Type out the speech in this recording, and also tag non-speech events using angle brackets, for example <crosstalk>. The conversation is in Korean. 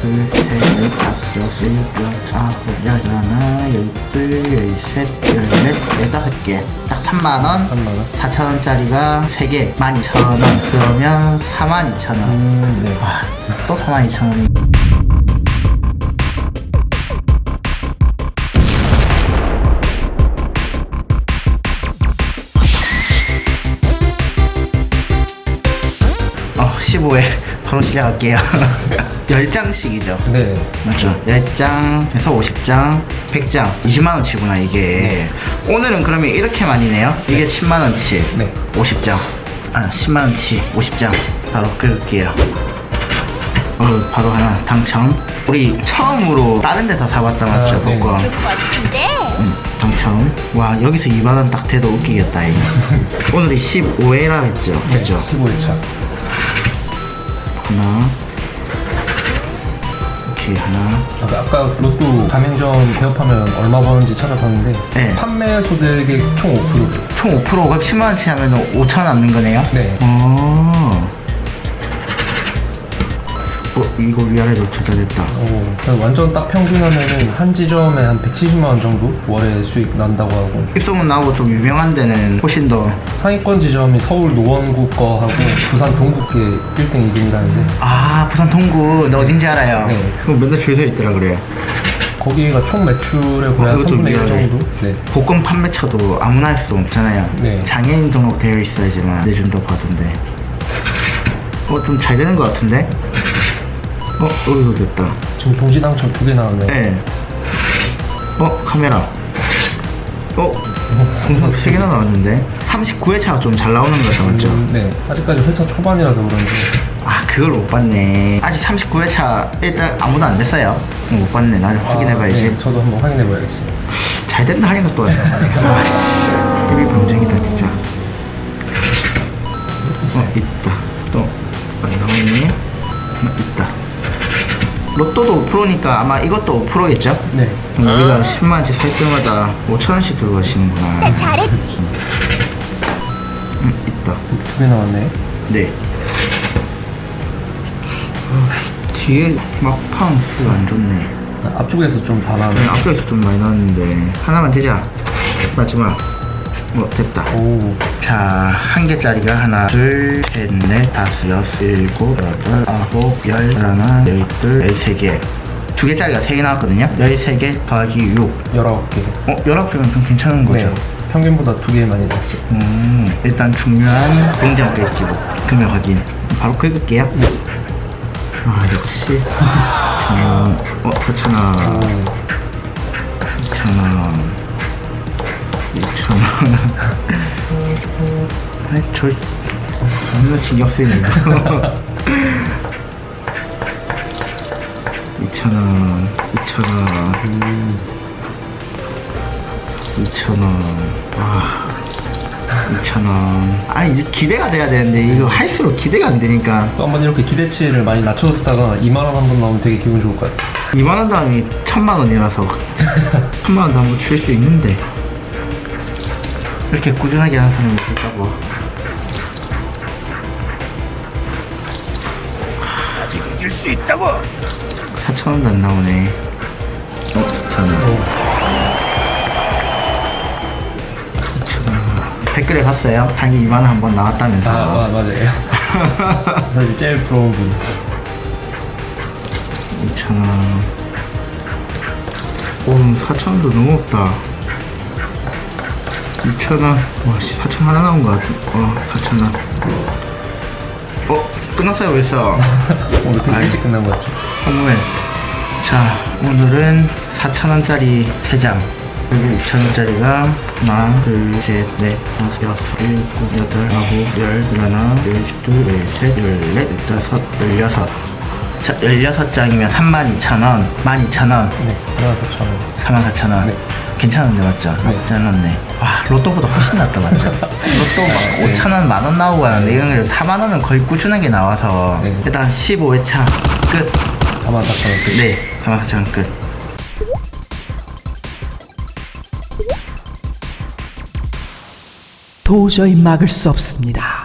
둘, 셋, 넷, 다섯, 여섯, 일곱, 아홉, 열, 하나, 열둘, 열셋, 열넷, 열다섯 개. 딱 3만 원. 3만 원. 4천 원짜리가 3개, 12,000원. 그러면 42,000원. 음, 네. 와, 또 42,000원이. 어, 15회 <laughs> 바로 시작할게요. <laughs> 10장씩이죠. 네. 맞죠. 10장에서 50장, 100장, 20만원 치구나, 이게. 오늘은 그러면 이렇게 많이네요. 이게 10만원치. 네. 50장. 아, 10만원치, 50장. 바로 끌게요. 어, 바로 하나 당첨. 우리 처음으로 다른 데서 사봤다, 맞죠? 아, 네. 복권. 좀 멋진데? 응, 당첨. 와, 여기서 2만원 딱 돼도 웃기겠다, 이거. <laughs> 오늘이 15회라 했죠? 네. 그죠? 15회차. 하나. 오케이, 하나. 아, 아까 로또 가맹점 개업하면 얼마 버는지 찾아봤는데 네. 판매 소득의 총 5%죠. 총 5%가 10만원치 하면 5천원 남는 거네요? 네. 어. 어, 이거 위아래로 조절됐다. 오, 그냥 완전 딱 평균하면은 한 지점에 한 170만 원 정도 월에 수익 난다고 하고 입소문 나오고 좀 유명한 데는 훨씬 더, 상위권 지점이 서울 노원구 거하고 부산 동구께 1등 2등이라는데 아, 부산 동구, 너 어딘지 알아요? 네. 그거 맨날 줄 서 있더라, 그래. 거기가 총 매출의 거의 한 그것도 3분의 1 미안해. 정도? 네. 복권 판매처도 아무나 할 수 없잖아요. 네. 장애인 등록되어 있어야지만 내준다고 하던데. 어, 좀 잘 되는 것 같은데? 어, 여기도 됐다. 지금 동시 당첨 두 개 나왔네요. 네. 어, 카메라. 어, 공석 3개나 나왔는데? 39회차가 좀 잘 나오는 것 같다, 맞죠? 음, 네. 아직까지 회차 초반이라서 그런지 아, 그걸 못 봤네. 아직 39회차 일단 아무도 안 됐어요. 어, 못 봤네. 날 확인해봐야지. 아, 네, 저도 한번 확인해봐야겠어요. 잘 된다 하니까 또. 아씨. 입이 병쟁이다, 진짜. 어, 있다. 로또도 5%니까 아마 이것도 5%겠죠? 네. 그럼 우리가 10만원치 살 때마다 5천원씩 들고 가시는구나. 나 잘했지? 음, 있다. 두 개 나왔네. 네. 어, 뒤에 막판 수가 안 좋네. 아, 앞쪽에서 좀 다 나왔네. 네, 앞에서 좀 많이 나왔는데 하나만 되자. 마지막. 뭐 됐다. 오. 자, 한 개짜리가 하나, 둘, 셋, 넷, 다섯, 여섯, 일곱, 여덟, 아홉, 열, 하나, 열둘, 열세 개. 두 개짜리가 세 개 나왔거든요. 열세 개 더하기 육. 19개. 어, 열아홉 개면 좀 괜찮은 거죠? 네. 평균보다 두 개 많이 나왔어요. 음, 일단 중요한 공정가의 기록 금액 확인 바로 긁을게요 아 역시 저는 어 4천원 2천 저 완전 신경 쓰이네 이거 2천원 2천원 2천원 와 2,000원. 아, 이제 기대가 돼야 되는데, 이거 할수록 기대가 안 되니까. 또 한번 이렇게 기대치를 많이 낮춰줬다가 2만 원 한 번 나오면 되게 기분 좋을 것 같아요. 2만원 다음이 1,000만원이라서. 1,000만원도 한번 줄 수 있는데. 이렇게 꾸준하게 하는 사람이 있을까 이길 수 있다고! 4,000원도 안 나오네. 어, 4,000원. 댓글에 봤어요. 당연히 2만원 한 번 나왔다면서. 아, 아 맞아요. <laughs> 사실 제일 부러운 분. 2,000원. 오, 4,000원도 너무 없다. 2,000원. 와, 씨, 4,000원 하나 나온 것 같은. 어, 4,000원. 어, 끝났어요, 벌써. <laughs> 오늘 되게. 일찍 끝난 것 같죠. 선물. 자, 오늘은 4,000원짜리 3장. 그리고 2,000원짜리가 하나, 둘, 셋, 넷, 다섯, 여섯, 일곱, 여덟, 아홉, 열, 열하나, 열둘, 열셋, 열넷, 열다섯, 열여섯. 자, 16장이면 32,000원, 12,000원, 네. 4천 원. 44,000원. 네. 괜찮은데, 맞죠? 네. 나쁘지 않았네. 와, 로또보다 훨씬 낫다, 맞죠? <laughs> 로또 막 네. 5,000원, 만 원 나오고 하는데, 이건 그래도 4만 원은 거의 꾸준하게 나와서, 네. 일단 15회차 끝. 4만 4천 원. 네, 44,000원 끝. 도저히 막을 수 없습니다.